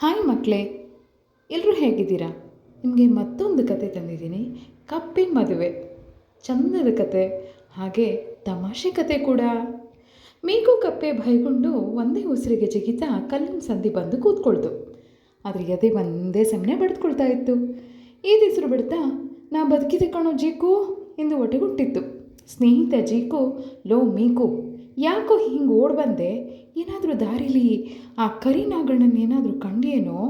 Hi ಮಕ್ಕಳೇ ಎಲ್ಲರೂ ಹೇಗಿದ್ದೀರಾ? ನಿಮಗೆ ಮತ್ತೊಂದು ಕತೆ ತಂದಿದ್ದೀನಿ ಕಪ್ಪೆ ಮದುವೆ. ಚಂದದ ಕತೆ, ಹಾಗೆ ತಮಾಷೆ ಕತೆ ಕೂಡ. ಮೇಕು ಕಪ್ಪೆ ಭಯಗೊಂಡು ಒಂದೇ ಉಸಿರಿಗೆ ಜಿಗಿತಾ ಕಲ್ಲಿನ ಸಂಧಿ ಬಂದು ಕೂತ್ಕೊಳ್ತು. ಆದರೆ ಎದೆ ಒಂದೇ ಸಮನೆ ಬಡ್ದುಕೊಳ್ತಾ ಇತ್ತು. ಈ ದಿಸರು ಬಿಡ್ತಾ, ನಾ ಬದುಕಿದೆ ಕಣೋ ಜೀಕು ಎಂದು ಒಟಗುಟ್ಟಿತ್ತು. ಸ್ನೇಹಿತ ಜೀಕು, ಲೋ ಮೀಕು ಯಾಕೋ ಹಿಂಗೆ ಓಡಿ ಬಂದೆ? ಏನಾದರೂ ದಾರಿಲಿ ಆ ಕರಿ ನಾಗಣ್ಣನೇನಾದರೂ ಕಂಡೇನೋ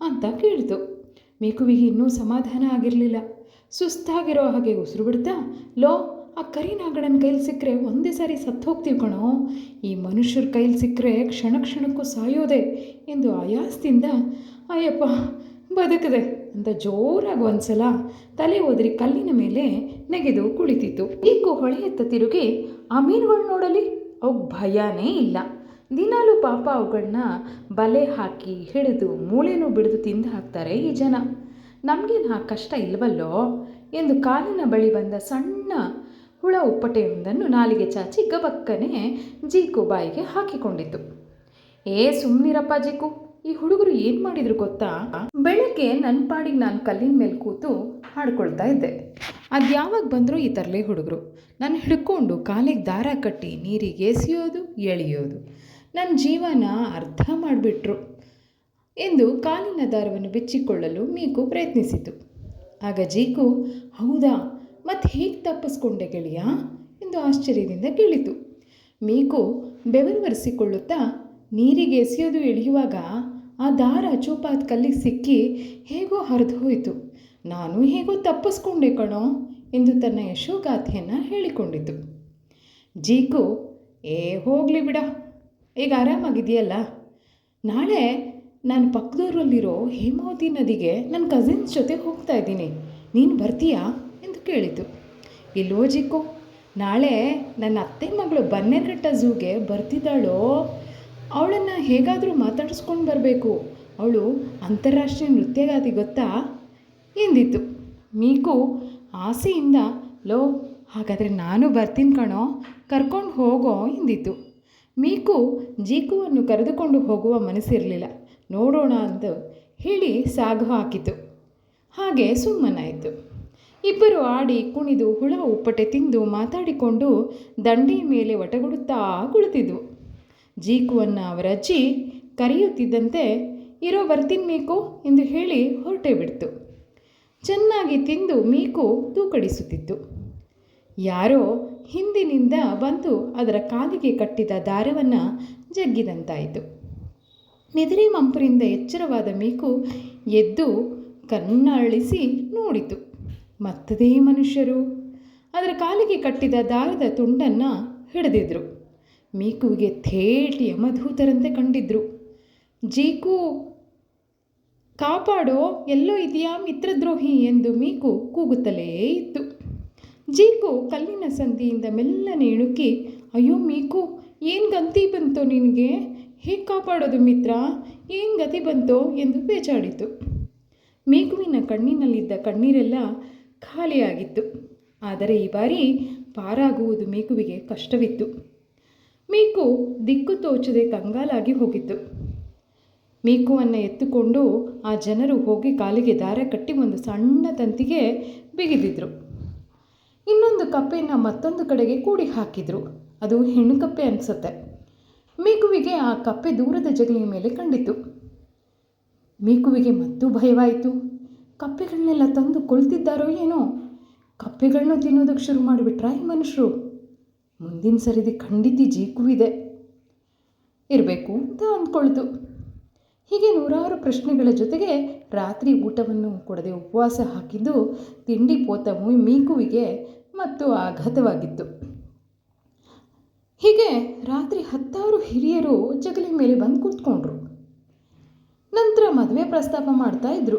ಅಂತ ಕೇಳಿತು. ಮೇಕುವಿಗೆ ಇನ್ನೂ ಸಮಾಧಾನ ಆಗಿರಲಿಲ್ಲ. ಸುಸ್ತಾಗಿರೋ ಹಾಗೆ ಉಸಿರು ಬಿಡ್ತಾ, ಲೋ, ಆ ಕರಿ ನಾಗಣ್ಣನ ಕೈಲಿ ಸಿಕ್ಕರೆ ಒಂದೇ ಸಾರಿ ಸತ್ತು ಹೋಗ್ತೀವಿ ಕಣೋ. ಈ ಮನುಷ್ಯರ ಕೈಲಿ ಸಿಕ್ಕರೆ ಕ್ಷಣ ಕ್ಷಣಕ್ಕೂ ಸಾಯೋದೆ ಎಂದು ಆಯಾಸದಿಂದ, ಅಯ್ಯಪ್ಪ, ಬದುಕದೆ ಅಂತ ಜೋರಾಗಿ ಒಂದ್ಸಲ ತಲೆ ಓದ್ರಿ ಕಲ್ಲಿನ ಮೇಲೆ ನೆಗೆದು ಕುಳಿತಿತ್ತು. ಈಗೂ ಹೊಳೆಯತ್ತ ತಿರುಗಿ ಆ ಮೀನುಗಳು ನೋಡಲಿ? ಅವು ಭಯನೇ ಇಲ್ಲ. ದಿನಾಲೂ ಪಾಪ ಅವುಗಳನ್ನ ಬಲೆ ಹಾಕಿ ಹಿಡಿದು ಮೂಳೆನೂ ಬಿಡಿದು ತಿಂದು ಹಾಕ್ತಾರೆ ಈ ಜನ. ನಮಗೇನು ಆ ಕಷ್ಟ ಇಲ್ವಲ್ಲೋ? ಎಂದು ಕಾಲಿನ ಬಳಿ ಬಂದ ಸಣ್ಣ ಹುಳ ಉಪ್ಪಟೆಯೊಂದನ್ನು ನಾಲಿಗೆ ಚಾಚಿ ಗಬಕ್ಕನೆ ಜೀಕು ಬಾಯಿಗೆ ಹಾಕಿಕೊಂಡಿತು ಏ ಸುಮ್ಮನಿರಪ್ಪ ಜೀಕು, ಈ ಹುಡುಗರು ಏನು ಮಾಡಿದ್ರು ಗೊತ್ತಾ? ಬೆಳಗ್ಗೆ ನನ್ನ ಪಾಡಿಗೆ ನಾನು ಕಲ್ಲಿನ ಮೇಲೆ ಕೂತು ಹಾಡ್ಕೊಳ್ತಾ ಇದ್ದೆ. ಅದು ಯಾವಾಗ ಬಂದರೂ ಈ ತರಲೆ ಹುಡುಗರು. ನಾನು ಹಿಡ್ಕೊಂಡು ಕಾಲಿಗೆ ದಾರ ಕಟ್ಟಿ ನೀರಿಗೆ ಎಸೆಯೋದು, ಎಳೆಯೋದು. ನನ್ನ ಜೀವನ ಅರ್ಥ ಮಾಡಿಬಿಟ್ರು. ಎಂದು ಕಾಲಿನ ದಾರವನ್ನು ಬಿಚ್ಚಿಕೊಳ್ಳಲು ಮೀಕು ಪ್ರಯತ್ನಿಸಿತು. ಆಗ ಜೀಕು, ಹೌದಾ? ಮತ್ತೆ ಹೇಗೆ ತಪ್ಪಿಸ್ಕೊಂಡೆ ಗೆಳೆಯ? ಎಂದು ಆಶ್ಚರ್ಯದಿಂದ ಕೇಳಿತು. ಮೀಕು ಬೆವರು ಒರೆಸಿಕೊಳ್ಳುತ್ತಾ ನೀರಿಗೆ ಎಸೆಯೋದು, ಎಳೆಯುವಾಗ ಆ ದಾರ ಚೂಪಾದ ಕಲ್ಲಿಗೆ ಸಿಕ್ಕಿ ಹೇಗೋ ಹರಿದು ಹೋಯಿತು. ನಾನು ಹೇಗೋ ತಪ್ಪಿಸ್ಕೊಂಡೆ ಕಣೋ ಎಂದು ತನ್ನ ಯಶೋಗಾಥೆಯನ್ನು ಹೇಳಿಕೊಂಡಿತು. ಜೀಕು, ಏ ಹೋಗಲಿ ಬಿಡ. ಈಗ ಆರಾಮಾಗಿದೆಯಲ್ಲ ನಾಳೆ ನಾನು ಪಕ್ಕದೂರಲ್ಲಿರೋ ಹೇಮಾವತಿ ನದಿಗೆ ನನ್ನ ಕಸಿನ್ಸ್ ಜೊತೆ ಹೋಗ್ತಾ ಇದ್ದೀನಿ. ನೀನು ಬರ್ತೀಯಾ? ಎಂದು ಕೇಳಿತು. ಇಲ್ವೋ ಜಿಕ್ಕು ನಾಳೆ ನನ್ನ ಅತ್ತೆ ಮಗಳು ಬನ್ನೇರಘಟ್ಟ ಝೂಗೆ ಬರ್ತಿದ್ದಾಳೋ? ಅವಳನ್ನು ಹೇಗಾದರೂ ಮಾತಾಡಿಸ್ಕೊಂಡು ಬರಬೇಕು. ಅವಳು ಅಂತಾರಾಷ್ಟ್ರೀಯ ನೃತ್ಯಗಾತಿ ಗೊತ್ತಾ? ಎಂದಿತ್ತು. ಮೀಕು ಆಸೆಯಿಂದ, ಲೋ, ಹಾಗಾದರೆ ನಾನು ಬರ್ತೀನಿ ಕಣೋ, ಕರ್ಕೊಂಡು ಹೋಗೋ ಎಂದಿತ್ತು. ಮೀಕು ಜೀಕುವನ್ನು ಕರೆದುಕೊಂಡು ಹೋಗುವ ಮನಸ್ಸಿರಲಿಲ್ಲ. ನೋಡೋಣ ಅಂತ ಹೇಳಿ ಸಾಗು ಹಾಕಿತು. ಹಾಗೆ ಸುಮ್ಮನಾಯಿತು. ಇಬ್ಬರು ಆಡಿ ಕುಣಿದು ಹುಳ ಉಪ್ಪಟೆ ತಿಂದು ಮಾತಾಡಿಕೊಂಡು ದಂಡೆಯ ಮೇಲೆ ಒಟಗುಡುತ್ತಾ ಕುಳಿತಿದ್ವು. ಜೀಕುವನ್ನು ಅವರ ಅಜ್ಜಿ ಕರೆಯುತ್ತಿದ್ದಂತೆ, ಇರೋ ಬರ್ತೀನಿ ಮೀಕು ಎಂದು ಹೇಳಿ ಹೊರಟೇ ಬಿಡ್ತು. ಚೆನ್ನಾಗಿ ತಿಂದು ಮೀಕು ತೂಕಡಿಸುತ್ತಿತ್ತು. ಯಾರೋ ಹಿಂದಿನಿಂದ ಬಂದು ಅದರ ಕಾಲಿಗೆ ಕಟ್ಟಿದ ದಾರವನ್ನು ಜಗ್ಗಿದಂತಾಯಿತು. ನಿದ್ರೆ ಮಂಪರಿಂದ ಎಚ್ಚರವಾದ ಮೀಕು ಎದ್ದು ಕಣ್ಣಳಿಸಿ ನೋಡಿತು. ಮತ್ತದೇ ಮನುಷ್ಯರು? ಅದರ ಕಾಲಿಗೆ ಕಟ್ಟಿದ ದಾರದ ತುಂಡನ್ನು ಹಿಡಿದಿದ್ರು. ಮೀಕುವಿಗೆ ಥೇಟಿಯ ಯಮಧೂತರಂತೆ ಕಂಡಿದ್ರು. ಜೀಕು ಕಾಪಾಡೋ ಎಲ್ಲೋ ಇದೆಯಾ ಮಿತ್ರದ್ರೋಹಿ ಎಂದು ಮೀಕು ಕೂಗುತ್ತಲೇ ಇತ್ತು. ಜೀಕು ಕಲ್ಲಿನ ಸಂದಿಯಿಂದ ಮೆಲ್ಲನೆ ಇಣುಕಿ ಅಯ್ಯೋ ಮೀಕು, ಏನು ಗತಿ ಬಂತೋ ನಿನಗೆ? ಹೇಗೆ ಕಾಪಾಡೋದು ಮಿತ್ರ? ಏನು ಗತಿ ಬಂತೋ? ಎಂದು ಬೇಚಾಡಿತು ಮೀಕುವಿನ ಕಣ್ಣಿನಲ್ಲಿದ್ದ ಕಣ್ಣೀರೆಲ್ಲ ಖಾಲಿಯಾಗಿತ್ತು. ಆದರೆ ಈ ಬಾರಿ ಪಾರಾಗುವುದು ಮೀಕುವಿಗೆ ಕಷ್ಟವಿತ್ತು. ಮೀಕು ದಿಕ್ಕು ತೋಚದೆ ಕಂಗಾಲಾಗಿ ಹೋಗಿತ್ತು. ಮೀಕುವನ್ನು ಎತ್ತುಕೊಂಡು ಆ ಜನರು ಹೋಗಿ ಕಾಲಿಗೆ ದಾರ ಕಟ್ಟಿ ಒಂದು ಸಣ್ಣ ತಂತಿಗೆ ಬಿಗಿದಿದ್ರು. ಇನ್ನೊಂದು ಕಪ್ಪೆಯನ್ನು ಮತ್ತೊಂದು ಕಡೆಗೆ ಕೂಡಿ ಹಾಕಿದರು. ಅದು ಹೆಣ್ಣು ಕಪ್ಪೆ ಅನಿಸುತ್ತೆ. ಮೀಕುವಿಗೆ ಆ ಕಪ್ಪೆ ದೂರದ ಜಗಲಿಯ ಮೇಲೆ ಕಂಡಿತು. ಮೀಕುವಿಗೆ ಮತ್ತೂ ಭಯವಾಯಿತು. ಕಪ್ಪೆಗಳನ್ನೆಲ್ಲ ತಂದು ಕೊಳ್ತಿದ್ದಾರೋ ಏನೋ? ಕಪ್ಪೆಗಳನ್ನೂ ತಿನ್ನೋದಕ್ಕೆ ಶುರು ಮಾಡಿಬಿಟ್ರಾ ಈ ಮನುಷ್ಯರು ಮುಂದಿನ ಸರಿದಿ ಖಂಡಿತ ಜೀಕುವಿದೆ. ಇರಬೇಕು ಅಂತ ಅಂದ್ಕೊಳ್ತು. ಹೀಗೆ ನೂರಾರು ಪ್ರಶ್ನೆಗಳ ಜೊತೆಗೆ ರಾತ್ರಿ ಊಟವನ್ನು ಕೊಡದೆ ಉಪವಾಸ ಹಾಕಿದ್ದು ತಿಂಡಿ ಪೋತ ಮೀಕುವಿಗೆ ಮತ್ತು ಆಘಾತವಾಗಿತ್ತು. ಹೀಗೆ ರಾತ್ರಿ ಹತ್ತಾರು ಹಿರಿಯರು ಜಗಲಿ ಮೇಲೆ ಬಂದು ಕೂತ್ಕೊಂಡ್ರು. ನಂತರ ಮದುವೆ ಪ್ರಸ್ತಾಪ ಮಾಡ್ತಾ ಇದ್ರು.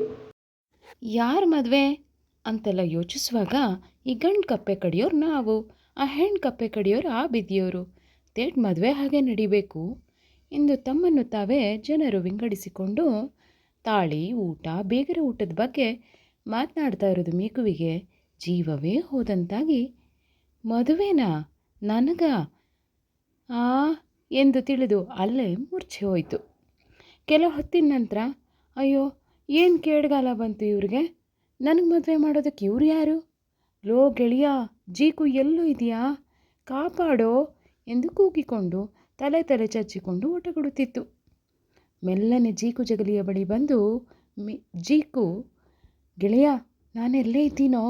ಯಾರ ಮದುವೆ? ಅಂತೆಲ್ಲ ಯೋಚಿಸುವಾಗ ಈ ಗಂಡು ಕಪ್ಪೆ ಕಡಿಯೋರು ನಾವು, ಆ ಹೆಣ್ಣು ಕಪ್ಪೆ ಕಡಿಯೋರು ಆ ಬಿದ್ದಿಯೋರು ತೇಟ್ ಮದುವೆ ಹಾಗೆ ನಡಿಬೇಕು. ಎಂದು ತಮ್ಮನ್ನು ತಾವೇ ಜನರು ವಿಂಗಡಿಸಿಕೊಂಡು ತಾಳಿ, ಊಟ, ಬೇಗರ ಊಟದ ಬಗ್ಗೆ ಮಾತನಾಡ್ತಾ ಇರೋದು ಮೀಕುವಿಗೆ ಜೀವವೇ ಹೋದಂತಾಗಿ. ಮದುವೆನಾ ನನಗ ಆ ಎಂದು ತಿಳಿದು ಅಲ್ಲೇ ಮೂರ್ಛೆ ಹೋಯಿತು. ಕೆಲ ಹೊತ್ತಿನ ನಂತರ, ಅಯ್ಯೋ, ಏನು ಕೇಡ್ಗಾಲ ಬಂತು ಇವ್ರಿಗೆ? ನನಗೆ ಮದುವೆ ಮಾಡೋದಕ್ಕೆ ಇವ್ರು ಯಾರು? ಲೋ ಗೆಳೆಯ, ಜೀಕು ಎಲ್ಲೂ ಇದೆಯಾ? ಕಾಪಾಡೋ ಎಂದು ಕೂಗಿಕೊಂಡು ತಲೆ ತಲೆ ಚಚ್ಚಿಕೊಂಡು ಕೊಡುತ್ತಿತ್ತು. ಮೆಲ್ಲನೆ ಜೀಕು ಜಗಲಿಯ ಬಳಿ ಬಂದು, ಮಿ, ಜೀಕು, ಗೆಳೆಯ ನಾನೆಲ್ಲೇ ಇದ್ದೀನೋ?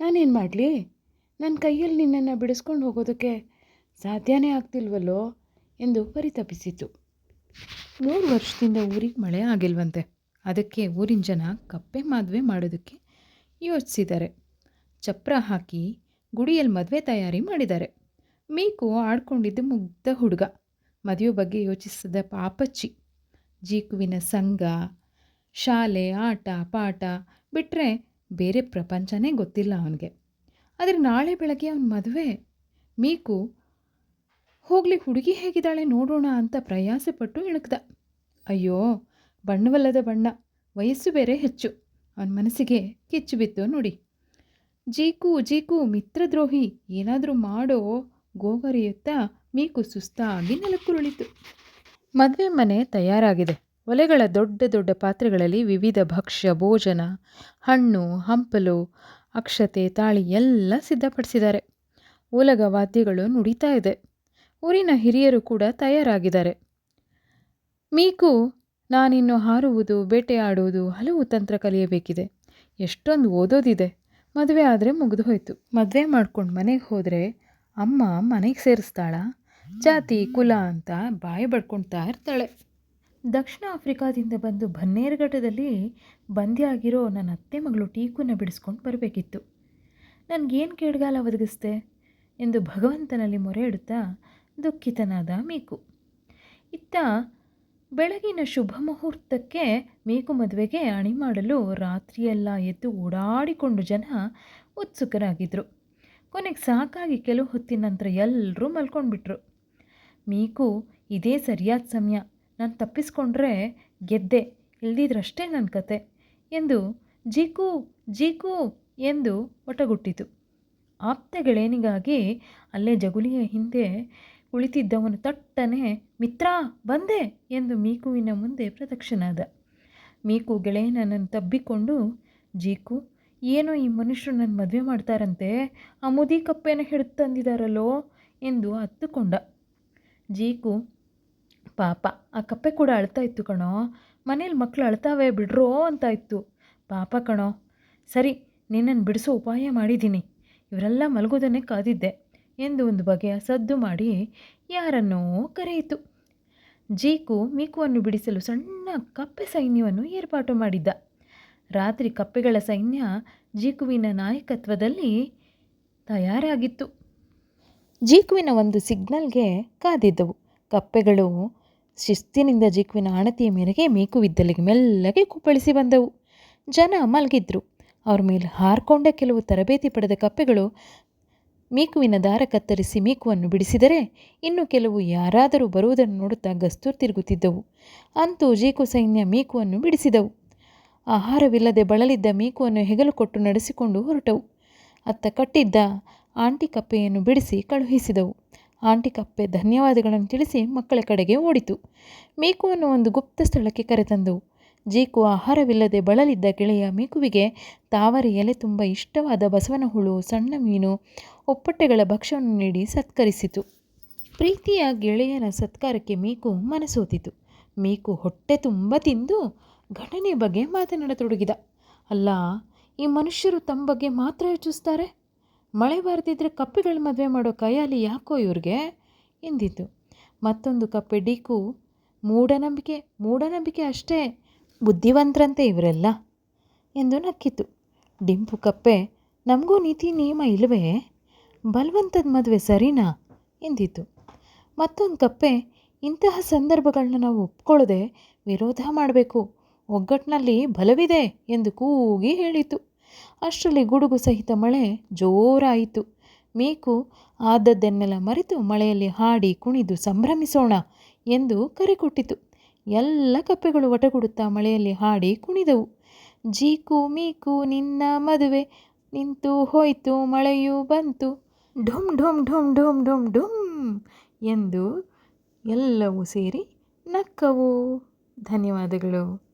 ನಾನೇನು ಮಾಡಲಿ? ನನ್ನ ಕೈಯಲ್ಲಿ ನಿನ್ನನ್ನು ಬಿಡಿಸ್ಕೊಂಡು ಹೋಗೋದಕ್ಕೆ ಸಾಧ್ಯನೇ ಆಗ್ತಿಲ್ವಲ್ಲೋ? ಎಂದು ಪರಿತಪಿಸಿತು ಮೂರು ವರ್ಷದಿಂದ ಊರಿಗೆ ಮಳೆ ಆಗಿಲ್ವಂತೆ. ಅದಕ್ಕೆ ಊರಿನ ಜನ ಕಪ್ಪೆ ಮದುವೆ ಮಾಡೋದಕ್ಕೆ ಯೋಚಿಸಿದ್ದಾರೆ. ಚಪ್ರ ಹಾಕಿ ಗುಡಿಯಲ್ಲಿ ಮದುವೆ ತಯಾರಿ ಮಾಡಿದ್ದಾರೆ. ಮೀಕು ಆಡ್ಕೊಂಡಿದ್ದು ಮುಗ್ಧ ಹುಡುಗ. ಮದುವೆ ಬಗ್ಗೆ ಯೋಚಿಸಿದ ಪಾಪಚ್ಚಿ. ಜೀಕುವಿನ ಸಂಘ, ಶಾಲೆ, ಆಟ, ಪಾಠ ಬಿಟ್ಟರೆ ಬೇರೆ ಪ್ರಪಂಚನೇ ಗೊತ್ತಿಲ್ಲ ಅವನಿಗೆ. ಆದರೆ ನಾಳೆ ಬೆಳಗ್ಗೆ ಅವನ ಮದುವೆ. ಮೀಕು, ಹೋಗಲಿ ಹುಡುಗಿ ಹೇಗಿದ್ದಾಳೆ ನೋಡೋಣ ಅಂತ ಪ್ರಯಾಸಪಟ್ಟು ಇಣುಕ್ದ. ಅಯ್ಯೋ, ಬಣ್ಣವಲ್ಲದ ಬಣ್ಣ, ವಯಸ್ಸು ಬೇರೆ ಹೆಚ್ಚು. ಅವನ ಮನಸ್ಸಿಗೆ ಕಿಚ್ಚು ಬಿತ್ತು ನೋಡಿ. ಜೀಕು ಜೀಕು, ಮಿತ್ರದ್ರೋಹಿ, ಏನಾದರೂ ಮಾಡೋ ಗೋಗರಿಯುತ್ತಾ ಮೀಕು ಸುಸ್ತಾಗಿ ನೆಲಕ್ಕುರುಳಿತು. ಮದುವೆ ಮನೆ ತಯಾರಾಗಿದೆ. ಒಲೆಗಳ ದೊಡ್ಡ ದೊಡ್ಡ ಪಾತ್ರೆಗಳಲ್ಲಿ ವಿವಿಧ ಭಕ್ಷ್ಯ, ಭೋಜನ, ಹಣ್ಣು, ಹಂಪಲು, ಅಕ್ಷತೆ, ತಾಳಿ ಎಲ್ಲ ಸಿದ್ಧಪಡಿಸಿದ್ದಾರೆ. ಓಲಗ ವಾದ್ಯಗಳು ನುಡಿತಾ ಇದೆ. ಊರಿನ ಹಿರಿಯರು ಕೂಡ ತಯಾರಾಗಿದ್ದಾರೆ. ಮೀಕು, ನಾನಿನ್ನು ಹಾರುವುದು ಬೇಟೆಯಾಡುವುದು ಹಲವು ತಂತ್ರ ಕಲಿಯಬೇಕಿದೆ. ಎಷ್ಟೊಂದು ಓದೋದಿದೆ. ಮದುವೆ ಆದರೆ ಮುಗಿದು ಹೋಯಿತು. ಮದುವೆ ಮಾಡ್ಕೊಂಡು ಮನೆಗೆ ಹೋದರೆ ಅಮ್ಮ ಮನೆಗೆ ಸೇರಿಸ್ತಾಳಾ. ಜಾತಿ, ಕುಲ ಅಂತ ಬಾಯಿ ಬಡ್ಕೊಳ್ತಾ ಇರ್ತಾಳೆ. ದಕ್ಷಿಣ ಆಫ್ರಿಕಾದಿಂದ ಬಂದು ಬನ್ನೇರುಘಟ್ಟದಲ್ಲಿ ಬಂದಿಯಾಗಿರೋ ನನ್ನ ಅತ್ತೆ ಮಗಳು ಟೀಕುನ ಬಿಡಿಸ್ಕೊಂಡು ಬರಬೇಕಿತ್ತು. ನನಗೇನು ಕೇಡ್ಗಾಲ ಒದಗಿಸ್ದೆ? ಎಂದು ಭಗವಂತನಲ್ಲಿ ಮೊರೆ ಇಡುತ್ತಾ ದುಃಖಿತನಾದ ಮೀಕು. ಇತ್ತ ಬೆಳಗಿನ ಶುಭ ಮುಹೂರ್ತಕ್ಕೆ ಮೇಕು ಮದುವೆಗೆ ಅಣಿ ಮಾಡಲು ರಾತ್ರಿಯೆಲ್ಲ ಎದ್ದು ಓಡಾಡಿಕೊಂಡು ಜನ ಉತ್ಸುಕರಾಗಿದ್ದರು ಕೊನೆಗೆ ಸಾಕಾಗಿ ಕೆಲವು ಹೊತ್ತಿನ ನಂತರ ಎಲ್ಲರೂ ಮಲ್ಕೊಂಡ್ಬಿಟ್ರು. ಮೀಕು, ಇದೇ ಸರಿಯಾದ ಸಮಯ. ನಾನು ತಪ್ಪಿಸ್ಕೊಂಡ್ರೆ ಗೆದ್ದೆ. ಇಲ್ದಿದ್ರಷ್ಟೇ ನನ್ನ ಕತೆ ಎಂದು ಜೀಕು ಜೀಕು ಎಂದು ಒಟಗುಟ್ಟಿತು. ಆಪ್ತ ಗೆಳೆಯನಿಗಾಗಿ ಅಲ್ಲೇ ಜಗುಲಿಯ ಹಿಂದೆ ಕುಳಿತಿದ್ದವನು ತಟ್ಟನೆ, ಮಿತ್ರ, ಬಂದೆ ಎಂದು ಮೀಕುವಿನ ಮುಂದೆ ಪ್ರದಕ್ಷಿಣಾದ. ಮೀಕು ಗೆಳೆಯನನ್ನು ತಬ್ಬಿಕೊಂಡು, ಜೀಕು ಏನೋ ಈ ಮನುಷ್ಯರು ನನ್ನ ಮದುವೆ ಮಾಡ್ತಾರಂತೆ, ಆ ಮುದಿ ಕಪ್ಪೆನ ಹಿಡಿದು ತಂದಿದ್ದಾರಲ್ಲೋ ಎಂದು ಹತ್ತುಕೊಂಡ ಜೀಕು, ಪಾಪ, ಆ ಕಪ್ಪೆ ಕೂಡ ಅಳ್ತಾ ಇತ್ತು ಕಣೋ, ಮನೇಲಿ ಮಕ್ಕಳು ಅಳ್ತಾವೆ ಬಿಡ್ರೋ ಅಂತ ಇತ್ತು. ಪಾಪ ಕಣೋ, ಸರಿ ನಿನ್ನನ್ನು ಬಿಡಿಸೋ ಉಪಾಯ ಮಾಡಿದ್ದೀನಿ, ಇವರೆಲ್ಲ ಮಲಗೋದನ್ನೇ ಕಾದಿದ್ದೆ ಎಂದು ಒಂದು ಬಗೆಯ ಸದ್ದು ಮಾಡಿ ಯಾರನ್ನೋ ಕರೆಯಿತು. ಜೀಕು, ಮೀಕುವನ್ನು ಬಿಡಿಸಲು ಸಣ್ಣ ಕಪ್ಪೆ ಸೈನ್ಯವನ್ನು ಏರ್ಪಾಟು ಮಾಡಿದ್ದ. ರಾತ್ರಿ ಕಪ್ಪೆಗಳ ಸೈನ್ಯ ಜೀಕುವಿನ ನಾಯಕತ್ವದಲ್ಲಿ ತಯಾರಾಗಿತ್ತು. ಜೀಕುವಿನ ಒಂದು ಸಿಗ್ನಲ್ಗೆ ಕಾದಿದ್ದವು. ಕಪ್ಪೆಗಳು ಶಿಸ್ತಿನಿಂದ ಜೀಕುವಿನ ಆಣತಿಯ ಮೇರೆಗೆ ಮೇಕುವಿದ್ದಲಿಗೆ ಮೆಲ್ಲಗೆ ಕುಪ್ಪಳಿಸಿ ಬಂದವು. ಜನ ಮಲಗಿದ್ರು. ಅವ್ರ ಮೇಲೆ ಹಾರ್ಕೊಂಡೇ ಕೆಲವು ತರಬೇತಿ ಪಡೆದ ಕಪ್ಪೆಗಳು ಮೀಕುವಿನ ದಾರ ಕತ್ತರಿಸಿ ಮೀಕುವನ್ನು ಬಿಡಿಸಿದರೆ ಇನ್ನು ಕೆಲವು ಯಾರಾದರೂ ಬರುವುದನ್ನು ನೋಡುತ್ತಾ ಗಸ್ತು ತಿರುಗುತ್ತಿದ್ದವು. ಅಂತೂ ಜೀಕು ಸೈನ್ಯ ಮೀಕುವನ್ನು ಬಿಡಿಸಿದವು. ಆಹಾರವಿಲ್ಲದೆ ಬಳಲಿದ್ದ ಮೀಕುವನ್ನು ಹೆಗಲು ಕೊಟ್ಟು ನಡೆಸಿಕೊಂಡು ಹೊರಟವು. ಅತ್ತ ಕಟ್ಟಿದ್ದ ಆಂಟಿ ಕಪ್ಪೆಯನ್ನು ಬಿಡಿಸಿ ಕಳುಹಿಸಿದವು. ಆಂಟಿ ಕಪ್ಪೆ ಧನ್ಯವಾದಗಳನ್ನು ತಿಳಿಸಿ ಮಕ್ಕಳ ಕಡೆಗೆ ಓಡಿತು. ಮೀಕುವನ್ನು ಒಂದು ಗುಪ್ತ ಸ್ಥಳಕ್ಕೆ ಕರೆತಂದವು. ಜೀಕು ಆಹಾರವಿಲ್ಲದೆ ಬಳಲಿದ್ದ ಗೆಳೆಯ ಮೀಕುವಿಗೆ ತಾವರೆ ಎಲೆ ತುಂಬ ಇಷ್ಟವಾದ ಬಸವನ ಹುಳು, ಸಣ್ಣ ಮೀನು, ಒಪ್ಪಟ್ಟೆಗಳ ಭಕ್ಷ್ಯವನ್ನು ನೀಡಿ ಸತ್ಕರಿಸಿತು. ಪ್ರೀತಿಯ ಗೆಳೆಯನ ಸತ್ಕಾರಕ್ಕೆ ಮೀಕು ಮನಸೋತಿತು. ಮೀಕು ಹೊಟ್ಟೆ ತುಂಬ ತಿಂದು ಘಟನೆ ಬಗ್ಗೆ ಮಾತನಾಡತೊಡಗಿದ. ಅಲ್ಲ, ಈ ಮನುಷ್ಯರು ತಮ್ಮ ಬಗ್ಗೆ ಮಾತ್ರ ಯೋಚಿಸ್ತಾರೆ? ಮಳೆ ಬಾರದಿದ್ದರೆ ಕಪ್ಪೆಗಳ ಮದುವೆ ಮಾಡೋ ಕೈಯಲ್ಲಿ ಯಾಕೋ ಇವ್ರಿಗೆ? ಎಂದಿತು. ಮತ್ತೊಂದು ಕಪ್ಪೆ ಡಿಕು ಮೂಢನಂಬಿಕೆ ಮೂಢನಂಬಿಕೆ ಅಷ್ಟೇ, ಬುದ್ಧಿವಂತರಂತೆ ಇವರೆಲ್ಲ ಎಂದು ನಕ್ಕಿತು. ಡಿಂಪು ಕಪ್ಪೆ, ನಮಗೂ ನೀತಿ, ನಿಯಮ ಇಲ್ಲವೇ ಬಲವಂತದ ಮದುವೆ ಸರಿನಾ? ಎಂದಿತು. ಮತ್ತೊಂದು ಕಪ್ಪೆ, ಇಂತಹ ಸಂದರ್ಭಗಳನ್ನ ನಾವು ಒಪ್ಕೊಳ್ಳದೆ ವಿರೋಧ ಮಾಡಬೇಕು ಒಗ್ಗಟ್ಟಿನಲ್ಲಿ ಬಲವಿದೆ ಎಂದು ಕೂಗಿ ಹೇಳಿತು. ಅಷ್ಟರಲ್ಲಿ ಗುಡುಗು ಸಹಿತ ಮಳೆ ಜೋರಾಯಿತು. ಮೀಕು ಆದದ್ದನ್ನೆಲ್ಲ ಮರೆತು ಮಳೆಯಲ್ಲಿ ಹಾಡಿ ಕುಣಿದು ಸಂಭ್ರಮಿಸೋಣ ಎಂದು ಕರೆ ಕೊಟ್ಟಿತು ಎಲ್ಲ ಕಪ್ಪೆಗಳು ಒಟಗುಡುತ್ತಾ ಮಳೆಯಲ್ಲಿ ಹಾಡಿ ಕುಣಿದವು. ಜೀಕು ಮೀಕು ನಿನ್ನ ಮದುವೆ, ನಿಂತು ಹೋಯ್ತು, ಮಳೆಯೂ ಬಂತು. ಢುಮ್ ಢುಮ್ ಢುಮ್ ಢುಮ್ ಢುಮ್ ಢುಮ್ ಎಂದು ಎಲ್ಲವೂ ಸೇರಿ ನಕ್ಕವು. ಧನ್ಯವಾದಗಳು.